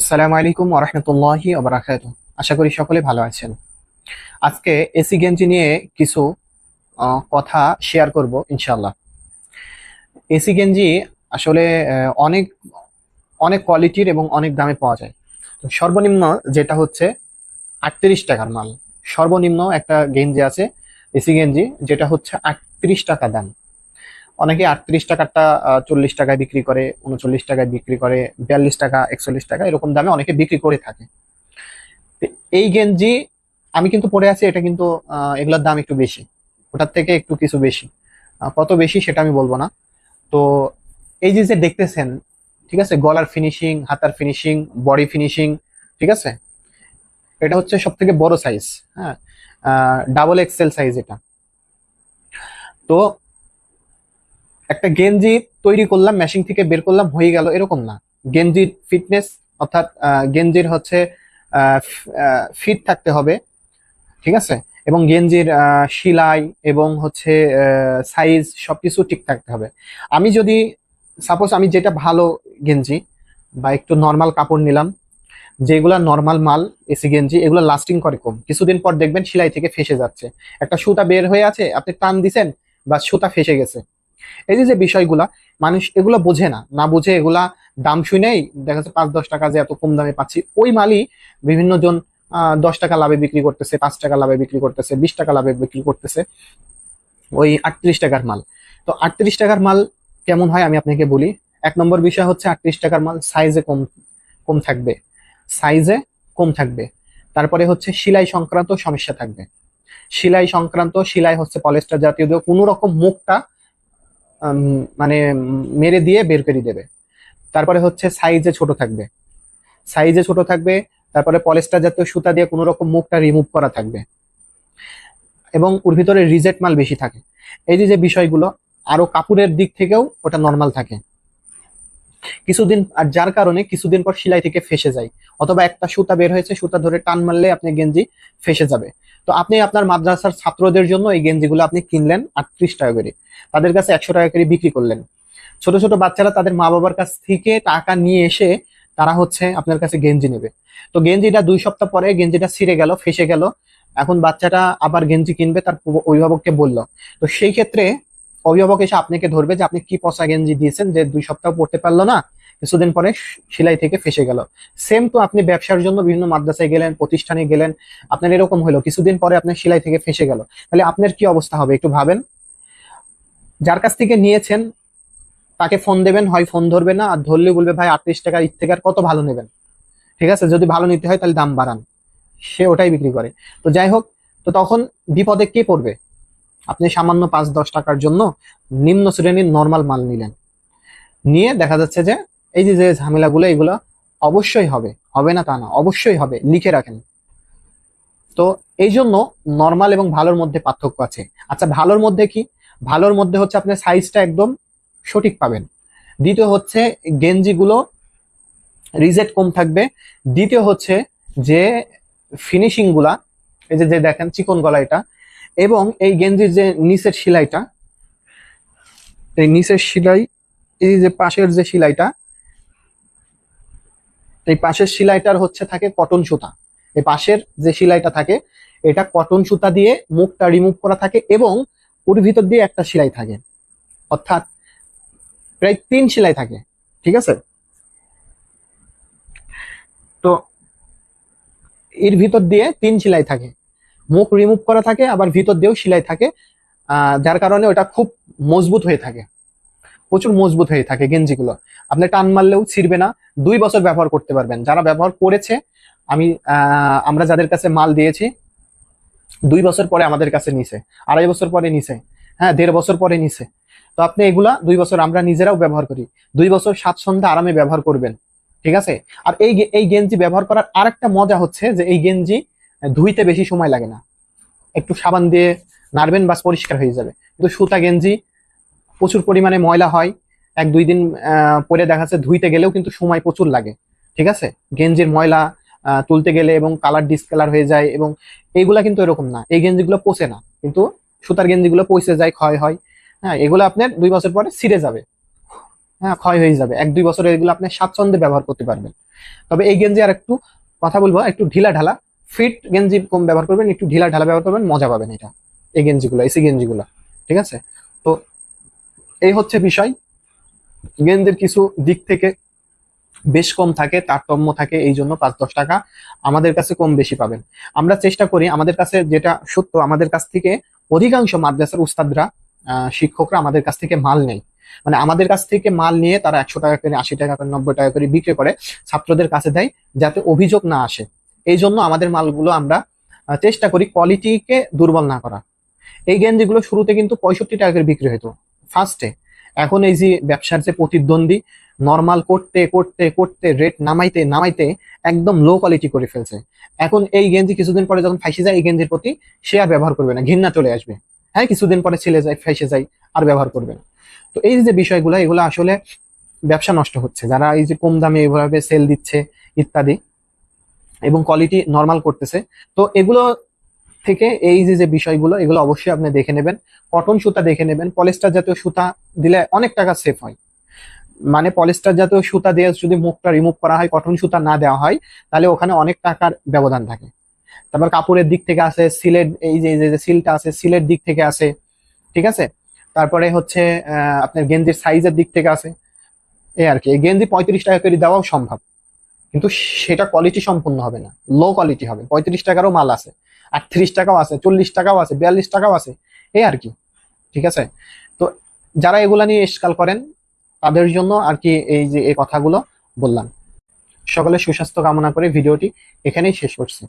আসসালামু আলাইকুম ওরহমতুল্লাহি ওবরাকাত আশা করি সকলে ভালো আছেন। আজকে এসি গেঞ্জি নিয়ে কিছু কথা শেয়ার করব ইনশাল্লাহ এসি গেঞ্জি আসলে অনেক অনেক কোয়ালিটির এবং অনেক দামে পাওয়া যায়। তো সর্বনিম্ন যেটা হচ্ছে আটত্রিশ টাকার মাল। সর্বনিম্ন একটা গেঞ্জি আছে, এসি গেঞ্জি, যেটা হচ্ছে আটত্রিশ টাকা দাম। অনেকে আটত্রিশ টাকারটা চল্লিশ টাকায় বিক্রি করে, উনচল্লিশ টাকায় বিক্রি করে, বিয়াল্লিশ টাকা, একচল্লিশ টাকা, এরকম দামে অনেকে বিক্রি করে থাকে। এই গেঞ্জি আমি কিন্তু পরে আছি, এটা কিন্তু এগুলোর দাম একটু বেশি। ওটার থেকে একটু কিছু বেশি। কত বেশি সেটা আমি বলব না। তো এই যে যে দেখতেছেন, ঠিক আছে, গলার ফিনিশিং হাতার ফিনিশিং বডি ফিনিশিং ঠিক আছে? এটা হচ্ছে সব থেকে বড় সাইজ হ্যাঁ? ডাবল এক্সেল সাইজ এটা। তো একটা গেঞ্জি তৈরি করলাম মেশিন থেকে বের করলাম, হয়ে গেল এরকম না। গেঞ্জির ফিটনেস অর্থাৎ গেঞ্জির হচ্ছে ফিট থাকতে হবে, ঠিক আছে? এবং গেঞ্জির সিলাই এবং হচ্ছে সাইজ সবকিছু ঠিক থাকতে হবে। আমি যদি সাপোজ আমি যেটা ভালো গেঞ্জি বা একটু নর্মাল কাপড় নিলাম, যেগুলা নর্মাল মাল, এসি গেঞ্জি, এগুলো লাস্টিং করে কম। কিছুদিন পর দেখবেন সেলাই থেকে ফেসে যাচ্ছে। একটা সুতা বের হয়ে আছে, আপনি টান দিছেন বা সুতা ফেসে গেছে। এই যে যে বিষয়গুলা, মানুষ এগুলো বোঝে না। না বুঝে এগুলা দাম শুনেই দেখা যাচ্ছে পাঁচ, দশ টাকা যে এত কম দামে পাচ্ছি। ওই মালই বিভিন্ন জন দশ টাকা লাভে বিক্রি করতেছে, পাঁচ টাকা লাভে বিক্রি করতেছে, বিশ টাকা লাভে বিক্রি করতেছে। ওই আটত্রিশ টাকার মাল। তো আটত্রিশ টাকার মাল কেমন হয় আমি আপনাকে বলি। এক নম্বর বিষয় হচ্ছে আটত্রিশ টাকার মাল সাইজে কম কম থাকবে। সাইজে কম থাকবে। তারপরে হচ্ছে সিলাই সংক্রান্ত সমস্যা থাকবে। সিলাই সংক্রান্ত, সেলাই হচ্ছে পলেস্টার জাতীয় কোনো রকম মুখটা মানে মেরে দিয়ে বের করে দেবে। তারপরে হচ্ছে সাইজে ছোট থাকবে। সাইজে ছোট থাকবে, তারপরে পলেস্টার জাতীয় সুতা দিয়ে কোনো রকম মুখটা রিমুভ করা থাকবে। এবং ওর ভিতরে রিজেক্ট মাল বেশি থাকে। এই যে বিষয়গুলো, আরও কাপড়ের দিক থেকেও ওটা নর্মাল থাকে। কিছুদিন, আর যার কারণে কিছুদিন পর সেলাই থেকে ফেসে যায়। অথবা একটা সুতা বের হয়েছে, সুতা ধরে টান মারলে আপনি গেঞ্জি ফেসে যাবে। তো আপনি আপনার মাদ্রাসার ছাত্রদের জন্য এই গেঞ্জিগুলো আপনি কিনলেন আটত্রিশ টাকা করে। তাদের কাছে একশো টাকা করে বিক্রি করলেন। ছোট ছোট বাচ্চারা তাদের মা বাবার কাছ থেকে টাকা নিয়ে এসে তারা হচ্ছে আপনার কাছে গেঞ্জি নেবে। তো গেঞ্জিটা দুই সপ্তাহ পরে গেঞ্জিটা ছিঁড়ে গেল, ফেসে গেল। এখন বাচ্চাটা আবার গেঞ্জি কিনবে, তার অভিভাবককে বলল। তো সেই ক্ষেত্রে অভিভাবক এসে আপনাকে ধরবে যে আপনি কি পচা গেঞ্জি দিয়েছেন যে দুই সপ্তাহ পড়তে পারল না, কিছুদিন পরে সেলাই থেকে ফেসে গেল। সেম তো আপনি ব্যবসার জন্য বিভিন্ন মাদ্রাসায় গেলেন, প্রতিষ্ঠানে গেলেন, আপনার এরকম হলো, কিছুদিন পরে আপনার সেলাই থেকে ফেসে গেল। তাহলে আপনার কি অবস্থা হবে একটু ভাবেন? যার কাছ থেকে নিয়েছেন, তাকে ফোন দেবেন, হয় ফোন ধরবে না, আর ধরলে বলবে, ভাই, আটত্রিশ টাকা থেকে কত ভালো নেবেন? ঠিক আছে? যদি ভালো নিতে হয়, তাহলে দাম বাড়ান। সে ওটাই বিক্রি করে। তো যাই হোক, তো তখন বিপদে কে পড়বে? আপনি সামান্য পাঁচ, দশ টাকার জন্য নিম্ন শ্রেণির নর্মাল মাল নিলেন। নিয়ে দেখা যাচ্ছে যে এই যে যে ঝামেলাগুলো, এগুলো অবশ্যই হবে। হবে না তা না, অবশ্যই হবে, লিখে রাখেন। তো এই জন্য নর্মাল এবং ভালোর মধ্যে পার্থক্য আছে। আচ্ছা ভালোর মধ্যে কি? ভালোর মধ্যে হচ্ছে আপনার সাইজটা একদম সঠিক পাবেন। দ্বিতীয় হচ্ছে গেঞ্জিগুলো রিজেক্ট কম থাকবে। দ্বিতীয় হচ্ছে যে ফিনিশিংগুলা, এই যে দেখেন, চিকন গলা এটা এবং এই গেঞ্জির যে নিচের সেলাইটা, এই নিচের সেলাই, এই যে পাশের যে সেলাইটা, এই পাশের সেলাইটার হচ্ছে থাকে কটন সুতা। এই পাশের যে সেলাইটা থাকে, এটা কটন সুতা দিয়ে মুখটা রিমুভ করা থাকে এবং ওর ভিতর দিয়ে একটা সেলাই থাকে। অর্থাৎ প্রায় তিন সেলাই থাকে, ঠিক আছে? তো এর ভিতর দিয়ে তিন সেলাই থাকে। মুখ রিমুভ করা থাকে, আবার ভিতর দিয়েও সেলাই থাকে যার কারণে ওটা খুব মজবুত হয়ে থাকে। প্রচুর মজবুত হয়ে থাকে গেঞ্জিগুলো। আপনি টান মারলেও ছিঁড়বে না, দুই বছর ব্যবহার করতে পারবেন। যারা ব্যবহার করেছে, আমি আমরা যাদের কাছে মাল দিয়েছি, দুই বছর পরে আমাদের কাছে নিছে, আড়াই বছর পরে নিছে হ্যাঁ দেড় বছর পরে নিছে। তো আপনি এগুলা দুই বছর আমরা নিজেরাও ব্যবহার করি। দুই বছর স্বাচ্ছন্দ্যে আরামে ব্যবহার করবেন, ঠিক আছে? আর এই এই গেঞ্জি ব্যবহার করার আরেকটা মজা হচ্ছে যে এই গেঞ্জি ধুইতে বেশি সময় লাগে না। একটু সাবান দিয়ে নাড়বেন, বাস পরিষ্কার হয়ে যাবে। কিন্তু সুতা, গেঞ্জি প্রচুর পরিমাণে ময়লা হয়। এক, দুই দিন পরে দেখা যাচ্ছে ধুইতে গেলেও কিন্তু সময় প্রচুর লাগে। ঠিক আছে? গেঞ্জির ময়লা তুলতে গেলে এবং কালার ডিসকালার হয়ে যায় এবং এইগুলা কিন্তু এরকম না। এই গেঞ্জিগুলো পচে না, কিন্তু সুতার গেঞ্জিগুলো পচে যায়, ক্ষয় হয়। হ্যাঁ এগুলো আপনার দুই বছর পরে ছিঁড়ে যাবে। হ্যাঁ ক্ষয় হয়ে যাবে। এক, দুই বছরে এগুলো আপনি স্বাচ্ছন্দ্যে ব্যবহার করতে পারবেন। তবে এই গেঞ্জি আর একটু কথা বলব, একটু ঢিলা ঢালা। ফিট গেঞ্জি কম ব্যবহার করবেন, একটু ঢিলা ঢালা ব্যবহার করবেন, মজা পাবেন এটা, এই গেঞ্জিগুলো এসি গেঞ্জিগুলো, ঠিক আছে? তো এই হচ্ছে বিষয়। গেঞ্জির কিছু দিক থেকে বেশ কম থাকে, তারতম্য থাকে, এই জন্য পাঁচ দশ টাকা আমাদের কাছে কম বেশি পাবেন। আমরা চেষ্টা করি আমাদের কাছে যেটা সত্য, আমাদের কাছ থেকে অধিকাংশ মাদ্রাসার উস্তাদরা শিক্ষকরা আমাদের কাছ থেকে মাল নেই মানে আমাদের কাছ থেকে মাল নিয়ে তারা একশো টাকা করে, আশি টাকা করে, নব্বই টাকা করে বিক্রি করে ছাত্রদের কাছে দেয়, যাতে অভিযোগ না আসে। এই জন্য আমাদের মালগুলো আমরা চেষ্টা করি কোয়ালিটিকে দুর্বল না করা এই গেঞ্জিগুলো শুরুতে কিন্তু পঁয়ষট্টি টাকা করে বিক্রি হতো ফার্স্টে এখন এই যে ব্যবসার যে প্রতিদ্বন্দ্বী নর্মাল করতে করতে করতে রেট নামাইতে নামাইতে একদম লো কোয়ালিটি করে ফেলছে। এখন এই গেঞ্জি কিছুদিন পরে যখন ফাইসে যায়, এই গেঞ্জির প্রতি সে আর ব্যবহার করবে না, ঘৃণা চলে আসবে। হ্যাঁ কিছুদিন পরে ছেলে যায়, ফাইসে যায়, আর ব্যবহার করবে না। তো এই যে বিষয়গুলো, এগুলো আসলে ব্যবসা নষ্ট হচ্ছে। যারা এই যে কম দামে এইভাবে সেল দিচ্ছে, ইত্যাদি এবং কোয়ালিটি নর্মাল করতেছে। তো এগুলো থেকে এই যে যে বিষয়গুলো, এগুলো অবশ্যই আপনি দেখে নেবেন। কটন সুতা দেখে নেবেন। পলিস্টার জাতীয় সুতা দিলে অনেক টাকা সেফ হয়। মানে পলিস্টার জাতীয় সুতা দিয়ে যদি মুখটা রিমুভ করা হয় কটন সুতা না দেওয়া হয়, তাহলে ওখানে অনেক টাকার ব্যবধান থাকে। তারপর কাপড়ের দিক থেকে আছে, সিলেট, এই যে যে সিলটা আছে সিলের দিক থেকে আছে, ঠিক আছে? তারপরে হচ্ছে আপনার গেঞ্জির সাইজের দিক থেকে আছে। এই আর কি। গেঞ্জি পঁয়ত্রিশ টাকা করে দেওয়াও সম্ভব। কিন্তু সেটা কোয়ালিটি সম্পূর্ণ হবে না। লো কোয়ালিটি হবে। পঁয়ত্রিশ টাকারও মাল আছে, আটত্রিশ টাকাও আছে, চল্লিশ টাকাও আছে, বিয়াল্লিশ টাকাও আছে, এই আর কি, ঠিক আছে? তো যারা এগুলা নিয়ে ইস্কাল করেন, তাদের জন্য আর কি এই যে, এই কথাগুলো বললাম। সকলে সুস্বাস্থ্য কামনা করে ভিডিওটি এখানেই শেষ করছি।